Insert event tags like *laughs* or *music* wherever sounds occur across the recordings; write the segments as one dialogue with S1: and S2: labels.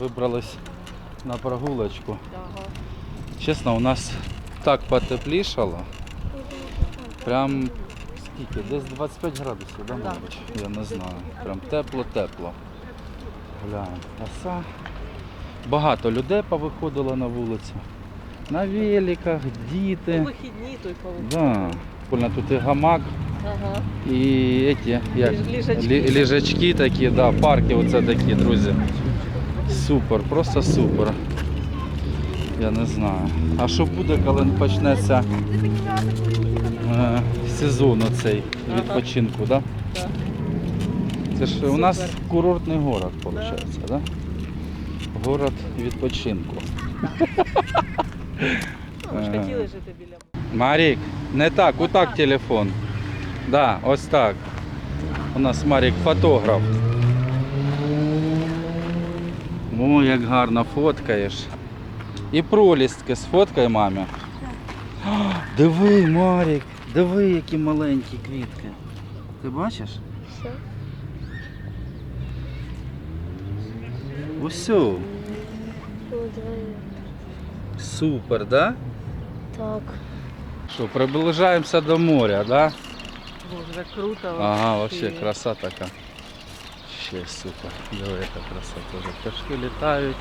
S1: вибрались на прогулочку.
S2: Ага.
S1: Чесно, у нас так потеплішало. Прям скільки? Десь 25 градусів, да, мабуть? Я не знаю. Прям тепло-тепло. Глянь, краса. Багато людей повиходило на вулицю. На великах, діти.
S2: вихідні той павук.
S1: Да. Тут і гамак,
S2: Ага.
S1: і эти, як,
S2: ліжачки.
S1: ліжачки такі, да, парки оце такі, друзі. Супер, просто супер. Я не знаю. А що буде, коли почнеться е, сезон оцей відпочинку, да?
S2: Да.
S1: Це ж у нас курортний город, виходить, да? Город відпочинку.
S2: Ну, ж хотіли жити біля.
S1: Марік, не так, отак телефон. Да, ось так. У нас Марік фотограф. О, як гарно фоткаєш. І пролістки сфоткай мамі. А, Диви, Марік, диви, які маленькі квітки. Ти бачиш?
S3: Все.
S1: Ось. Супер, да?
S3: Так.
S1: Що, приближаємося до моря, да?
S2: Боже, круто.
S1: Ага,
S2: вообще.
S1: вообще краса така. Ще супер. Диви, яка краса теж. Пташки літають.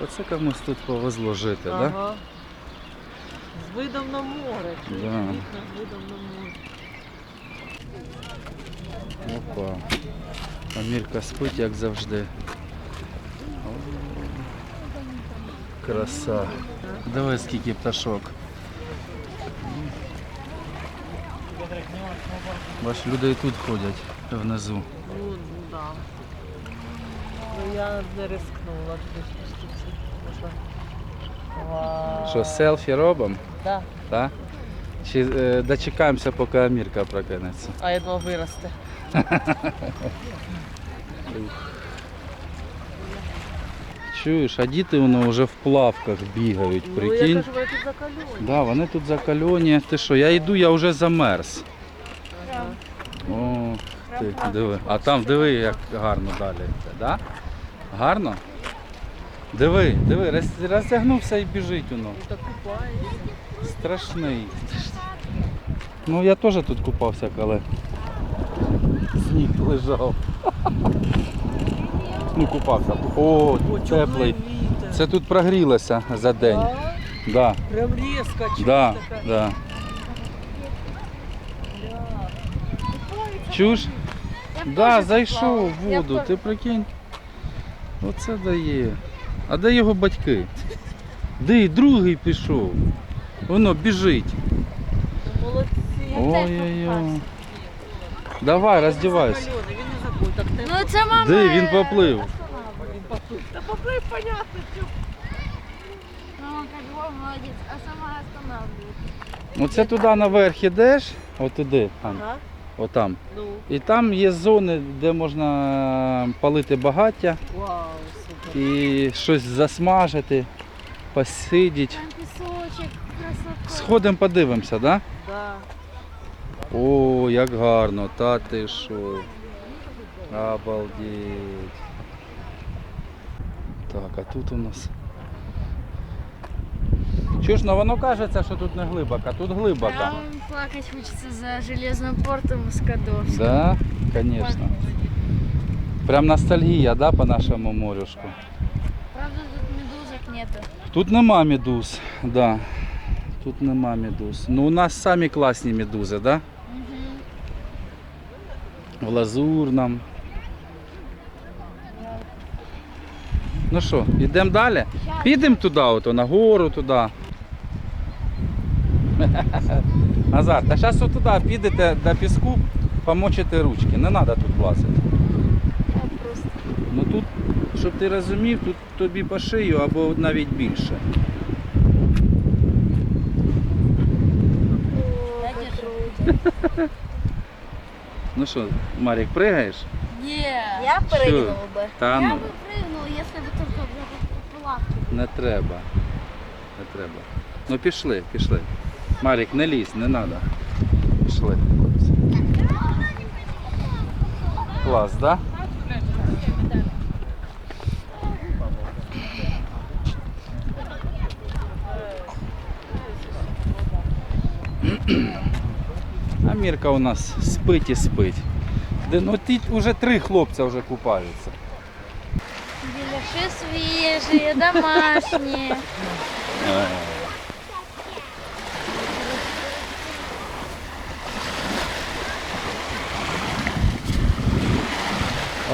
S1: Оце комусь тут повезло жити, так? Да?
S2: Ага. З видом на море.
S1: Да.
S2: Вікна з видом на море.
S1: Опа. Амірка спить, як завжди. Краса. Диви, скільки пташок. Бач, люди і тут ходять внизу.
S2: Ну. Я не рискнула туди спуститися. Можна. Вау.
S1: Що, селфі робимо?
S2: Да.
S1: Так? Чи е, дочекаємося, поки Амірка прокинеться?
S2: А я думала виросте.
S1: Чуєш, а діти воно вже в плавках бігають,
S2: Ну, я
S1: прикинь.
S2: кажу, вони тут закалюють.
S1: Да, вони тут закальоні. Ти що, я йду, я вже замерз.
S2: Ага.
S1: О, ти диви. А там диви, як гарно далі. йде, Да? Гарно? Диви, диви, роз- розтягнувся і біжить воно.
S2: Так купається.
S1: Страшний. Ну я теж тут купався, коли сніг лежав. Ну, купався. О, теплий. Це тут прогрілося за день.
S2: Да? Прям різко чуєш
S1: да,
S2: така.
S1: да. Чуш? Да, зайшов в.
S3: Я
S1: воду,
S3: теж-
S1: ти прикинь. Оце дає. А де його батьки? Де другий пішов? Воно біжить.
S2: Ну, Молодці.
S1: Ой-ой-ой. Давай, роздівайся.
S2: Він не забув, так не
S3: Ну це мама.
S1: Де він поплив?
S2: він поплив. Та поплив, понятно, що.
S3: Мама каже, о, молодець, а сама останавливает.
S1: Оце туди наверх ідеш, отуди, там,
S2: Ага.
S1: Отам.
S2: Ну,
S1: І там є зони, де можна палити багаття
S2: вау, супер.
S1: і щось засмажити, посидіти.
S3: Там пісочок, красота.
S1: Сходимо подивимося, да?
S2: Да.
S1: О, як гарно, та ти що. Обалдеть. Так, а тут у нас. Чуєш, ну воно кажеться, що тут не глибоко, тут глибоко.
S3: Прям плакать хочется за железным портом Скадовск.
S1: Да, конечно. Прям ностальгія, да, по нашому морюшку.
S3: Правда, тут медузок нету.
S1: Тут нема медуз, да. Тут нема медуз. Ну у нас самі класні медузи, да? В лазурном. Ну що, йдемо далі? Підемо туди, ото, на гору туди. *laughs* Назар, та зараз туди підете до піску, помочите ручки. Не треба тут влазити.
S3: Я просто.
S1: Ну тут, щоб ти розумів, тут тобі по шию або навіть більше.
S3: О, как круто.
S1: Ну що, Марік, пригаєш?
S3: Не.
S2: Я
S1: пригнула
S2: би.
S1: Та
S3: Я
S1: ну,
S3: бы прыгнул, если бы только в плавки.
S1: не треба. Не треба. Ну пішли, пішли. Марик, не лізь, не надо. Пішли. Клас. Да? А Мірка у нас спить і спить. Де, ну тут вже три хлопця вже купаються.
S2: Біляши свіжі, домашні.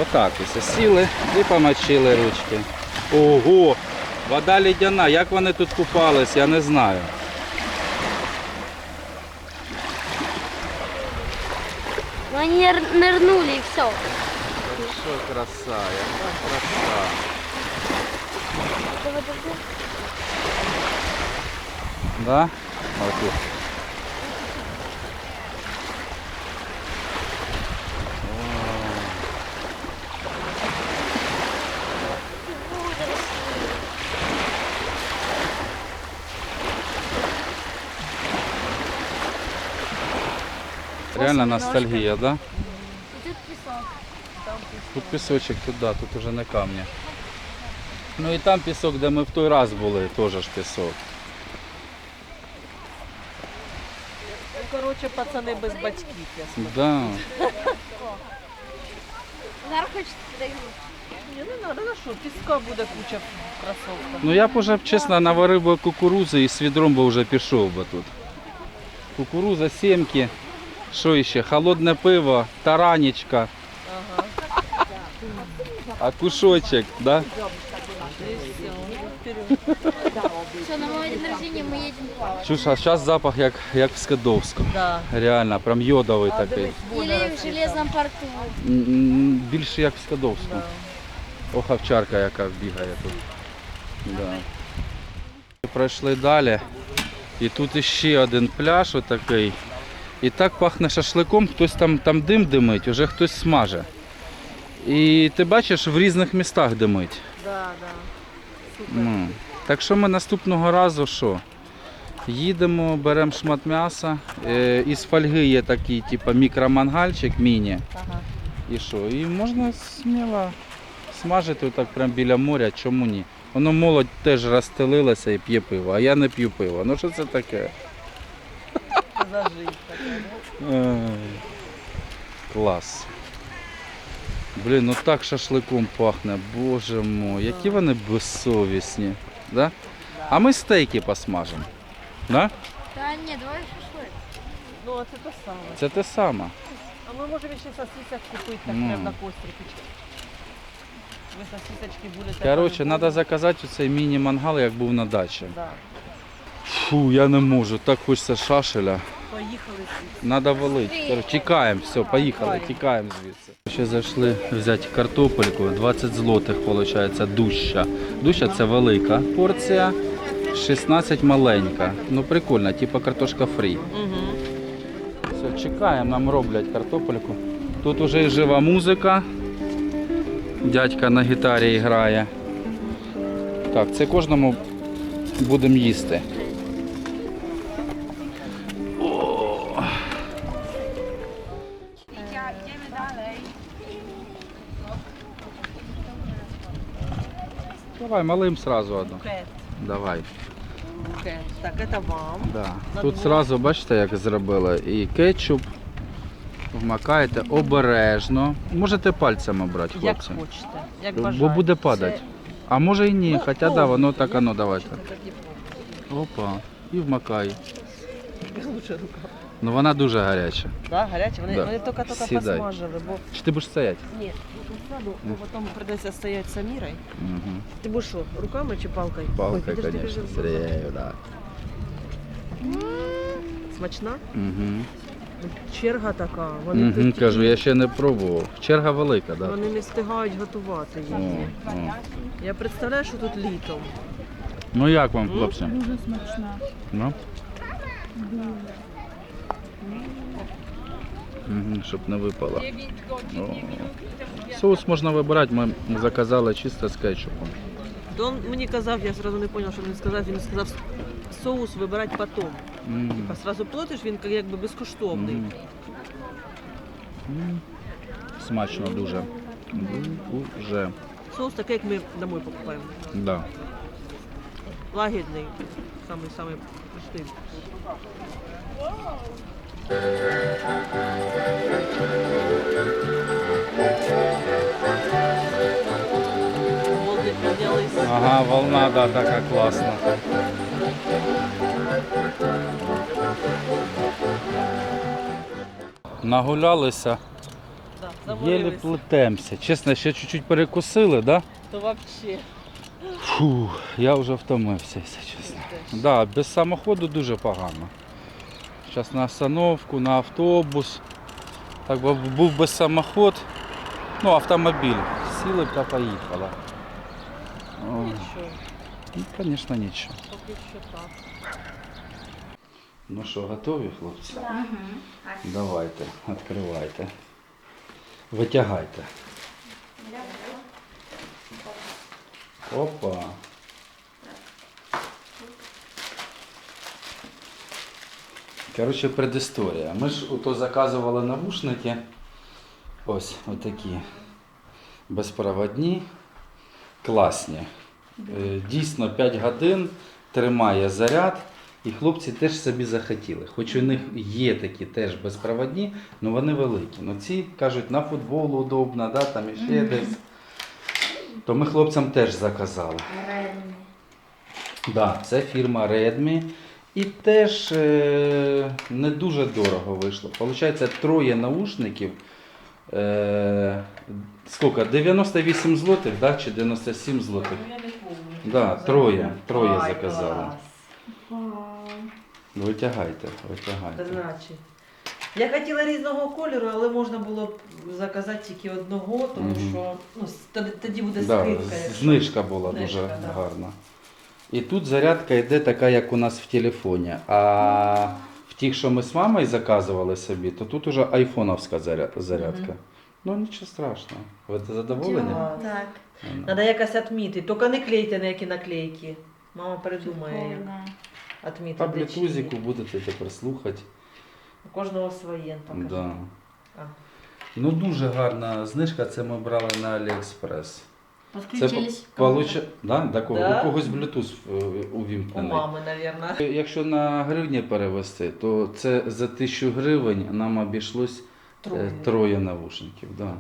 S1: Отак ось сіли і помочили ручки. Ого! Вода лідяна. Як вони тут купались, я не знаю.
S2: Но они ныр- нырнули и все.
S1: Що краса, яка краса. Да? Отут. Реально ностальгія, да?
S2: Тут песок.
S1: Тут пісочок, тут да, тут уже не камні. Ну і там пісок, де ми в той раз були, теж ж пісок.
S4: Ну, коротше, пацани без батьків. я скажу.
S1: Да. *laughs*
S4: Ні, не треба, ну що, піска буде куча в кросовках.
S1: Ну я б уже, чесно, наварив би кукурузи і з відром би вже пішов би тут. Кукуруза, сімки, що ще? Холодне пиво, таранечка,
S4: Ага.
S1: а кушочок, да?
S4: Все,
S2: на мой день рождения мы едем плавать.
S1: Чуш, а зараз запах як, як в Скадовську.
S4: Да.
S1: Реально, прям йодовий
S4: А
S1: такий.
S2: Или в железном порту.
S1: М, Більше як в Скадовську. Ох, овчарка яка бігає тут. Да. Пройшли далі. І тут іще один пляж отакий. І так пахне шашликом, хтось там, там дим димить, вже хтось смаже. І ти бачиш, в різних містах димить.
S4: Да, да. Супер.
S1: Ну. Так що ми наступного разу що? Їдемо, беремо шмат м'яса. Е, із фольги є такий, типу, мікромангальчик міні.
S4: Ага.
S1: І що? І можна сміло смажити отак прямо біля моря, чому ні? Воно молодь теж розстелилася і п'є пиво, а я не п'ю пиво. Ну що це таке?
S4: Зажить
S1: Клас. Блін, ну так шашликом пахне, боже мой, які вони безсовісні. Да? А ми стейки посмажемо. Да?
S2: Да нет, давай шашлык.
S4: Ну, а це те саме.
S1: Це те саме.
S4: А ми можемо ще сосисок купити так прямо на кострики. Ви сосисочки будете.
S1: Коротше, треба заказати цей міні-мангал, як був на дачі.
S4: Да.
S1: Фу, я не можу, так хочеться шашеля.
S4: Поїхали звідси.
S1: Надо валити. Короче, Тікаємо, все, поїхали, тікаємо звідси. Ще зайшли взяти картопельку, 20 злотих, виходить, дуща. Дуща це велика порція, 16 маленька. Ну прикольно, типу картошка фрі. Все, чекаємо, нам роблять картопельку. Тут уже і жива музика. Дядька на гітарі грає. Так, це кожному будемо їсти. Давай, малим сразу одну.
S4: Букет.
S1: Давай.
S4: Букет. Так, це вам.
S1: Да.
S4: На
S1: Тут
S4: двох.
S1: зразу бачите, як зробили. І кетчуп. Вмакаєте обережно. Можете пальцем обрати,
S4: Як
S1: хлопці.
S4: хочете. Як
S1: Бо буде падати. А може і ні,
S4: Ну,
S1: хоча
S4: ну,
S1: да, воно так, оно давайте.
S4: Це тоді
S1: Опа. І вмакай.
S4: Лучше рука.
S1: Ну вона дуже гаряча.
S4: Да, гарячі. Вони,
S1: Да.
S4: вони тільки-тільки
S1: Сідай.
S4: посмажили, бо
S1: Чи ти будеш стояти?
S4: ні, сяду, бо потім прийдеться стояти самірою.
S1: Угу.
S4: Ти будеш що, руками чи палкою? Ой,
S1: Палка,
S4: підожди,
S1: звісно.
S4: підожди.
S1: Да.
S4: Смачна?
S1: Угу.
S4: Черга така. Вони
S1: Угу,
S4: тут
S1: кажу, я ще не пробував. Черга велика, да.
S4: Вони не встигають готувати
S1: О,
S4: її.
S1: о.
S4: Я представляю, що тут літом.
S1: Ну як вам, хлопці?
S2: Дуже смачно.
S1: Ну? Угу, щоб не випало. О. Соус можна вибирати, ми заказали чисто з кетчупом.
S4: То він мені казав, я одразу не зрозумів, що він сказав. Він сказав соус вибирати потім.
S1: М.
S4: А сразу платиш, він якби безкоштовний.
S1: М. Смачно дуже. Дуже.
S4: Соус такий, як ми домой покупаємо.
S1: Да.
S4: Лагідний. Самий самий простий.
S1: Ага, волна, да, така класна. Нагулялися,
S2: Да,
S1: єлі плетемося. Чесно, ще чуть-чуть перекусили, да?
S2: То вообще.
S1: Фу, я вже втомився, якщо чесно. Да, без самоходу дуже погано. Зараз на остановку, на автобус. Так би був би самоход, ну автомобіль. Сіли б та поїхала. О,
S2: Нічого,
S1: ну, звісно, нічого.
S2: поки що так.
S1: Ну що, готові, хлопці? Давайте, відкривайте. Витягайте. Опа. Коротше, предісторія. Ми ж ото заказували навушники. Ось отакі. Безпроводні, класні. Е, Дійсно 5 годин тримає заряд. І хлопці теж собі захотіли. Хоч у них є такі теж безпроводні, але вони великі. Ну ці кажуть, на футбол удобно, да, там іще десь. То ми хлопцям теж заказали. Да, це фірма Redmi. І теж е, не дуже дорого вийшло. Получається, троє наушників. Е, скільки? 98 злотих, да? чи 97 злотих?
S2: Ну, я не помню.
S1: Да, троє. Троє
S4: Ай,
S1: заказали.
S4: клас.
S1: Витягайте, витягайте.
S4: Значить. Я хотіла різного кольору, але можна було б заказати тільки одного, тому
S1: Мгм.
S4: що ну, с- тоді, тоді буде
S1: Да,
S4: скидка. якщо-
S1: знижка була
S4: Знижка,
S1: дуже
S4: да.
S1: гарна. І тут зарядка йде така, як у нас в телефоні. А в тих, що ми з мамою заказували собі, то тут уже айфоновська зарядка. Ну нічого страшного. Ви задоволені?
S3: Так.
S1: Ну.
S4: Треба якось відмітити. Тільки не клейте на які наклейки. Мама придумає, як
S1: По блютузику будете тепер слухати.
S4: У кожного своє. покажи.
S1: Да. Ну дуже гарна знижка, це ми брали на Аліекспрес. Це
S3: Подключились.
S1: получ... да? До кого?
S4: Да.
S1: У когось Bluetooth е,
S4: У
S1: увімкнений.
S4: мами, наверное.
S1: Якщо на гривні перевести, то це за тисячу гривень нам обійшлось
S4: Троє.
S1: Е, Троє навушників, да.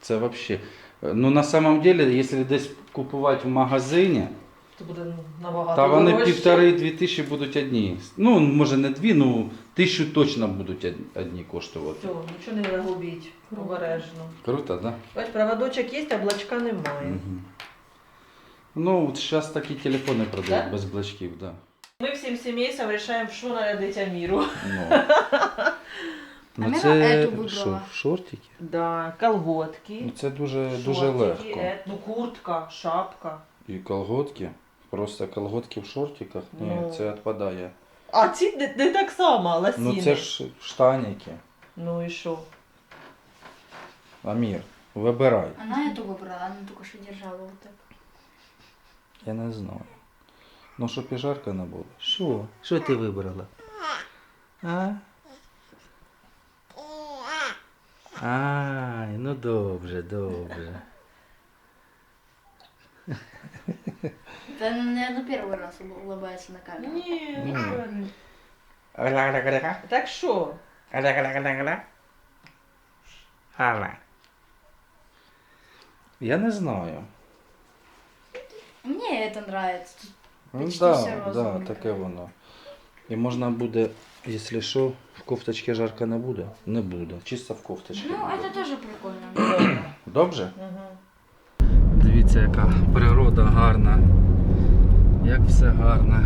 S1: Це вообще. е, Ну на самом деле, якщо десь купувати в магазині,
S4: Це буде набагато
S1: то вони
S4: дорожче.
S1: півтори-дві тисячі будуть одні. Ну, може не дві, ну тисячу точно будуть одні коштувати.
S4: Все, нічого не загубіть. Обережно.
S1: Круто, так? Да?
S4: Бач, проводочок є, а блочка немає.
S1: Угу. Ну, от зараз такі телефони продають
S4: Да?
S1: без блочків, да.
S4: Ми всім сімейством вирішуємо, що нарядити Аміру.
S1: Ну. Ну,
S3: ету вибрала.
S1: що, шортики?
S4: Да, колготки.
S1: Ну, це дуже, дуже
S4: шортики,
S1: легко.
S4: е, ну, куртка, шапка.
S1: І колготки. Просто колготки в шортиках. Ні,
S4: Ну.
S1: це відпадає.
S4: А ці не, не так само, лосіни.
S1: Ну це ж штаніки.
S4: Ну і що?
S1: Амір, вибирай.
S3: Она эту выбрала, она только что держала вот так.
S1: Я не знаю. Ну, щоб і жарко не було. Що? Що ти вибрала? А? Ай, ну добре, добре.
S3: Это она, наверное, первый раз ул- улыбается на камеру.
S4: Ні,
S1: Ні.
S4: неправильно. Так що?
S1: Я не знаю.
S3: Мне это нравится. Тут
S1: Ну
S3: Почти
S1: да,
S3: все
S1: да,
S3: розовеньке.
S1: таке воно. І можна буде, якщо що, в кофточці жарко не буде? Не буде. Чисто в кофточці.
S3: Ну,
S1: буде.
S3: это тоже прикольно.
S4: Добре.
S1: Добре?
S4: Угу.
S1: Дивіться, яка природа гарна. Як все гарно.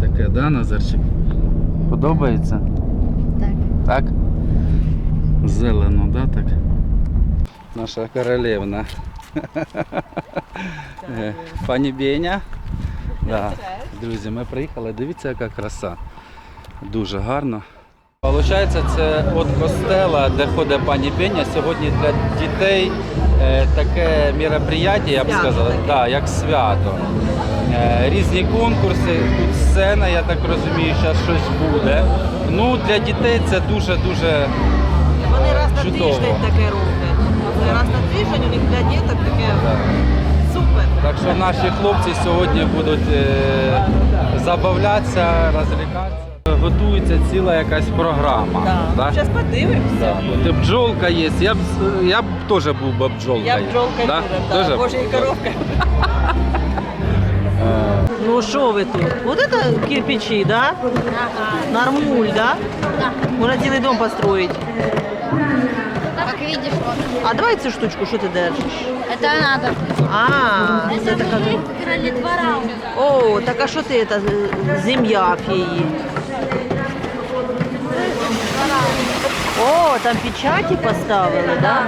S1: Таке, да, Назарчик? Подобається?
S3: Так.
S1: Так? Зелено, да, так? Наша королевна. Е, Пані Беня. Да. Друзі, ми приїхали. Дивіться, яка краса. Дуже гарно. Получається, це від костела, де ходить пані Беня. Сьогодні для дітей е, таке мероприятие, я б сказав, да, як свято. Е, різні конкурси, тут сцена, я так розумію, зараз щось буде. Ну, для дітей це дуже-дуже
S4: Вони раз на
S1: Чудово.
S4: тиждень таке роблять. Раз на тиждень у них для діток таке
S1: да.
S4: супер.
S1: Так що наші хлопці сьогодні будуть е, забавлятися, розвлікатися. Готується ціла якась програма.
S2: Да.
S1: да?
S2: Зараз подивимося.
S1: Да. Бджолка є. Я б, я б теж був би бджолкою.
S2: Я бджолка
S1: да?
S2: да? Да. Боже, і коровка. *laughs*
S1: Е,
S2: Ну що ви тут? Вот это кирпичи, да? Нормуль, да?
S3: Да.
S2: Можна цілий дом построить.
S3: Как видишь, вот.
S2: А давай цю штучку, що ти держиш?
S3: Это надо.
S2: А, це така.
S3: Играли два раунда.
S2: О, так а що ти це зем'як її? О, там печаті поставили, да?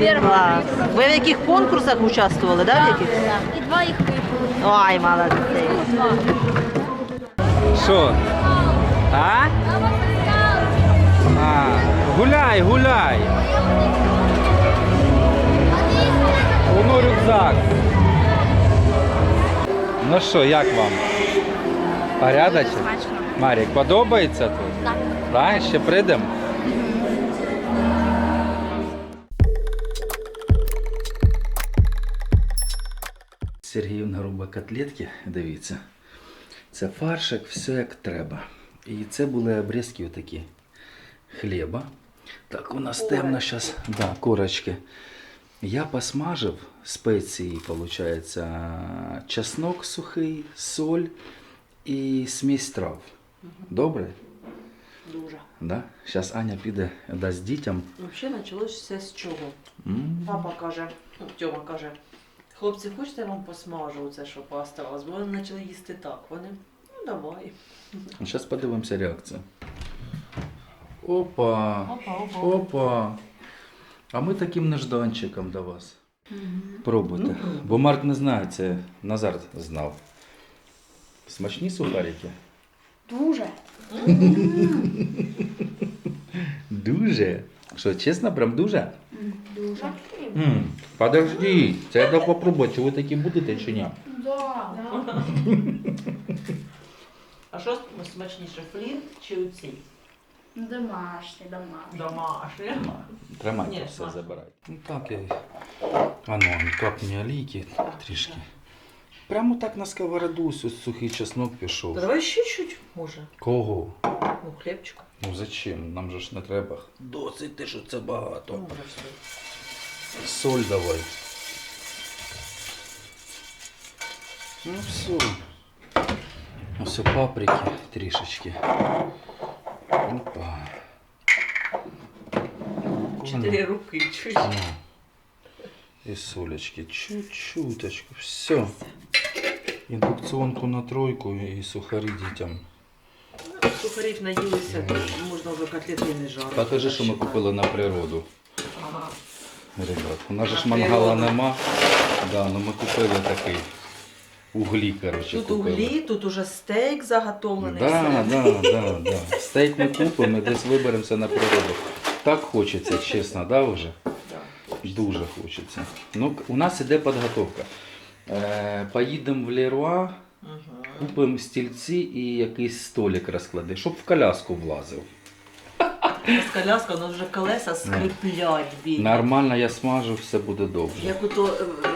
S3: Первый.
S2: Клас. Ви в яких конкурсах участвували, да? В яких?
S3: Да. И два их выиграли.
S2: Ой, молодці.
S1: Що? А? А, гуляй, гуляй. Воно рюкзак. Ну що, як вам? Порядочок? Марік, подобається тут?
S3: Так.
S1: Да, ще прийдемо? Робить котлетки, дивіться. Це фаршик, все як треба. І це були обрізки отакі хліба. Так, у нас темно зараз. Да, корочки. Я посмажив спеції, виходить, чеснок сухий, соль і смесь трав. Добре?
S4: Дуже.
S1: Да? Зараз Аня піде дасть дітям.
S4: Взагалі почалося все з чого?
S1: М,
S4: Папа каже, Тьома каже, хлопці, хочете я вам посмажу це, що пооставалось? Бо вони почали їсти так. Вони, ну давай.
S1: Зараз подивимося реакцію. Опа!
S4: Опа, опа.
S1: Опа! А ми таким нежданчиком до вас. Пробуйте.
S4: Ну.
S1: Бо Марк не знає, це Назар знав. Смачні сухарики?
S3: Дуже.
S1: Дуже. Що, чесно, прям дуже?
S3: Дуже.
S1: м подожди, це я дав попробувати, чи ви такі будете чи ні?
S3: Да.
S4: А що смачніше, флінт чи оцей?
S3: Домашний, домашний.
S4: Домашній.
S1: Тримайте
S4: Ні,
S1: все,
S4: смачно.
S1: забирайте. Ну так і. А ну, капні олійки трішки. Прямо так на сковороду сухий чеснок пішов.
S4: Давай ще чуть, може.
S1: Кого?
S4: Ну, хлібчика.
S1: Ну зачем? Нам же ж не треба. Досить ти, що це
S4: Ну,
S1: багато.
S4: може все.
S1: Соль давай. Ну все. Ось паприки трішечки. Опа.
S4: Чотири руки, чуть.
S1: Ну. И солечки. Чуть-чуточку. Все. Індукціонку на тройку і сухарі дітям.
S4: Сухарів наїлися, можна вже котлети не жарити.
S1: Покажи, що ми купили на природу.
S4: Ага.
S1: Ребят, у нас же ж мангала нема. Да, ну ми купили такий. Углі, короче,
S4: Тут
S1: купили.
S4: углі, тут уже стейк заготовлений.
S1: Да, да, да, да. Стейк ми купимо, і десь виберемося на природу. Так хочеться, чесно, да, вже? Дуже хочеться. Ну, у нас іде підготовка. Е, поїдемо в Леруа,
S4: Мгм.
S1: купимо стільці і якийсь столик розклади, щоб в коляску влазив.
S4: З коляска, воно вже колеса скриплять бідні.
S1: Нормально я смажу, все буде добре.
S4: Як ото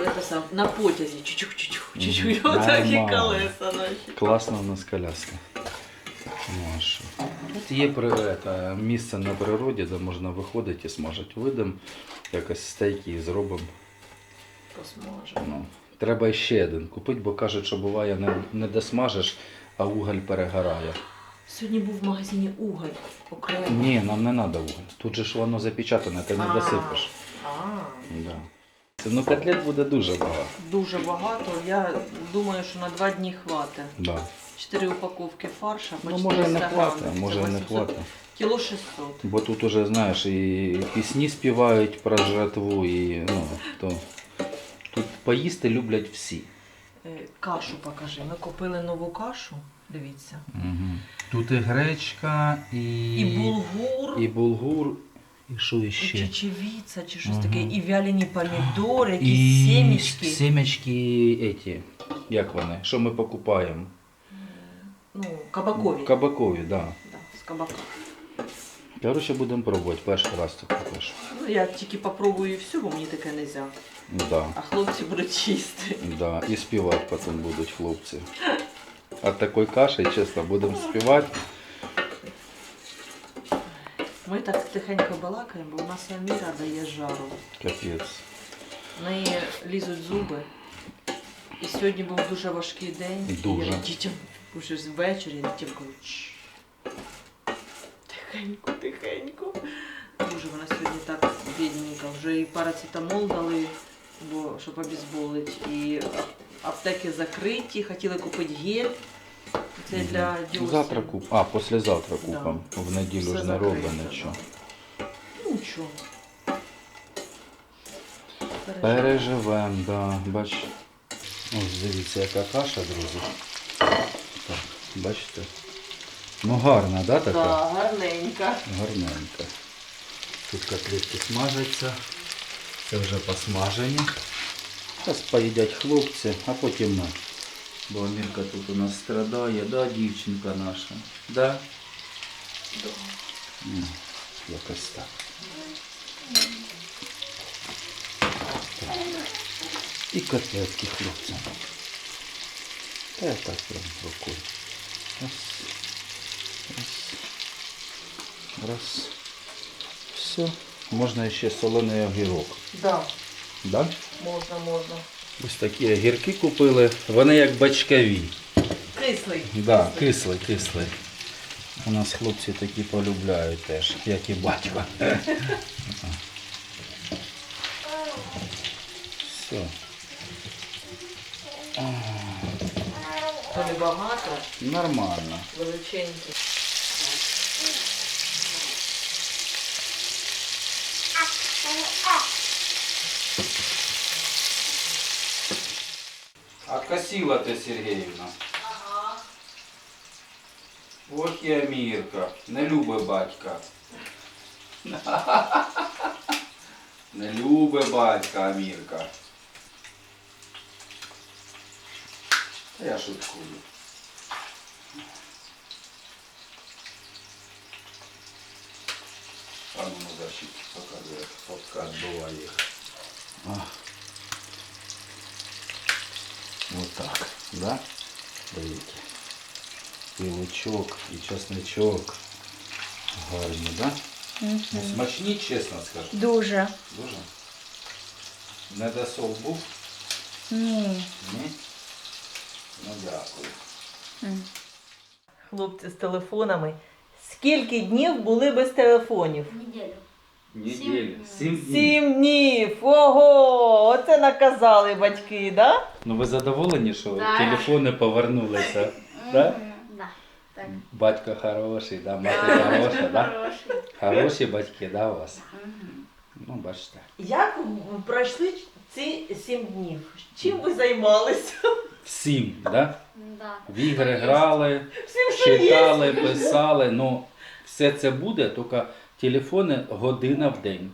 S4: е, це сам, на потязі, чучух-чучух, чучух,
S1: Мгм.
S4: отакі
S1: Нормально.
S4: колеса наші.
S1: Класно у нас коляска. Ну, а? Тут є это, місце на природі, де можна виходити і смажити. Вийдемо, якось стейки і зробимо.
S4: Посмажемо.
S1: Ну, треба ще один купити, бо кажуть, що буває не, не досмажиш, а уголь перегорає.
S4: Сьогодні був в магазині уголь окремо.
S1: Ні, нам не треба уголь. Тут же ж воно запечатане, ти не досипеш.
S4: А,
S1: Да. Ну, котлет буде дуже багато.
S4: дуже багато. Я думаю, що на два дні хватить.
S1: Да.
S4: Чотири упаковки фарша, по
S1: Ну, може не
S4: 400 грам.
S1: хватить,
S4: Це
S1: може не
S4: 800.
S1: хватить.
S4: Кіло 600.
S1: Бо тут уже, знаєш, і пісні співають про жратву, і ну, то тут поїсти люблять всі.
S4: Е, Кашу покажи. Ми купили нову кашу. Дивіться.
S1: Угу. Тут і гречка, і,
S4: І булгур,
S1: і булгур, і що
S4: і чечевіця, чи щось таке, і вялені помідори,
S1: І
S4: якісь семечки.
S1: Семечки эти, як вони, що ми покупаємо?
S4: Ну, кабакові.
S1: Кабакові, так. Да.
S4: Да, з кабака.
S1: Коротше, будемо пробувати перший раз таку кашу.
S4: Ну, я тільки попробую і все, бо мені таке не можна.
S1: Да,
S4: А хлопці будуть їсти.
S1: да. І співати потім будуть хлопці. От такої каші, чесно, будемо співати.
S4: Ми так тихенько балакаємо, бо у нас Аміра дає жару.
S1: Капець.
S4: В неї лізуть зуби. І сьогодні був дуже важкий день.
S1: Дуже.
S4: І я дітям уже ввечері дітям кажу, «Чш, тихенько, тихенько. Дуже вона сьогодні так бідненька. Вже і парацетамол дали, бо щоб обізболить. І аптеки закриті, хотіли купити гель. Це для дьосів.
S1: Завтра куп. А, післязавтра
S4: Да.
S1: купимо. В неділю
S4: Все
S1: ж не робить
S4: закрито,
S1: нічого.
S4: Ну нічого. Переживемо.
S1: Переживем, да. Бач. Ось дивіться, яка каша, друзі. Так, бачите? Ну гарна, да, така?
S4: Да, гарненька.
S1: Гарненька. Тут котлетки смажаться. Це вже посмажені. Зараз поїдять хлопці, а потім ми. Бо Амірка тут у нас страдає, да, дівчинка наша? Да? Ну, якось так. Так. І котлетки хлопцям. Та я так прям рукою. Раз. Раз. Все. Можна ще солений огірок.
S4: Да,
S1: Да?
S4: можна, можна.
S1: Ось такі огірки купили. Вони як бачкові.
S4: Кислий.
S1: Да, кислий, кислий. У нас хлопці такі полюбляють теж, як і батько. Все.
S4: То не
S1: Нормально.
S4: величенький.
S1: Косила ти, Сергіївна? Ага. Ох і Амірка. Не любить батька. *laughs* Не любить батька Амірка. Та я шуткую. А ну на защиті показує, фотка відбуває їх. А. Вот так, да? Дивіться. І лучок, і чесничок. Гарні, да? Ну, смачні, чесно скажу.
S3: Дуже.
S1: Дуже. Не досол був?
S3: Ні.
S1: Ні? Ну дякую.
S4: Хлопці з телефонами. Скільки днів були без телефонів?
S3: Неділю.
S1: Неділю. Сім днів.
S4: Сім днів! Ого! Оце наказали батьки, да?
S1: Ну ви задоволені, що
S3: Да.
S1: телефони повернулися? Да?
S3: Да. Так.
S1: Батько хороший, да? мати хороша, да?
S3: Хороший.
S1: Хороші батьки, да, у вас? Ну, бачите.
S4: Як пройшли ці сім днів? Чим ви займалися?
S1: Всім, да?
S3: Да.
S1: В ігри грали.
S4: Всім, що є?
S1: читали, писали, ну все це буде, тільки телефони година в день.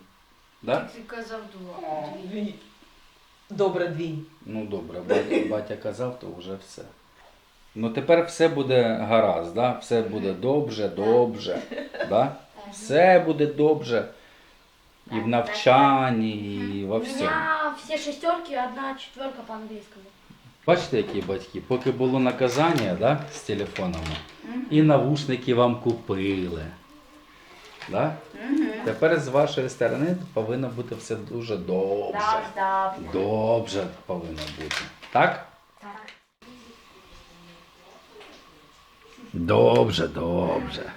S1: Да?
S3: Ти казав два. Дві.
S4: Добре, дві.
S1: Ну добре, батя, батя казав, то вже все. Ну тепер все буде гаразд, да? все буде добре, добре. Да? Все буде добре. І в навчанні, і во
S5: У
S1: всьому.
S5: меня все шестерки, одна четверка по английскому.
S1: Бачите, які батьки? Поки було наказання да, з телефонами, і навушники вам купили. Да?
S3: Мгм.
S1: Тепер з вашої сторони повинно бути все дуже добре. Добре повинно бути. Так?
S5: Так.
S1: Добре, добре.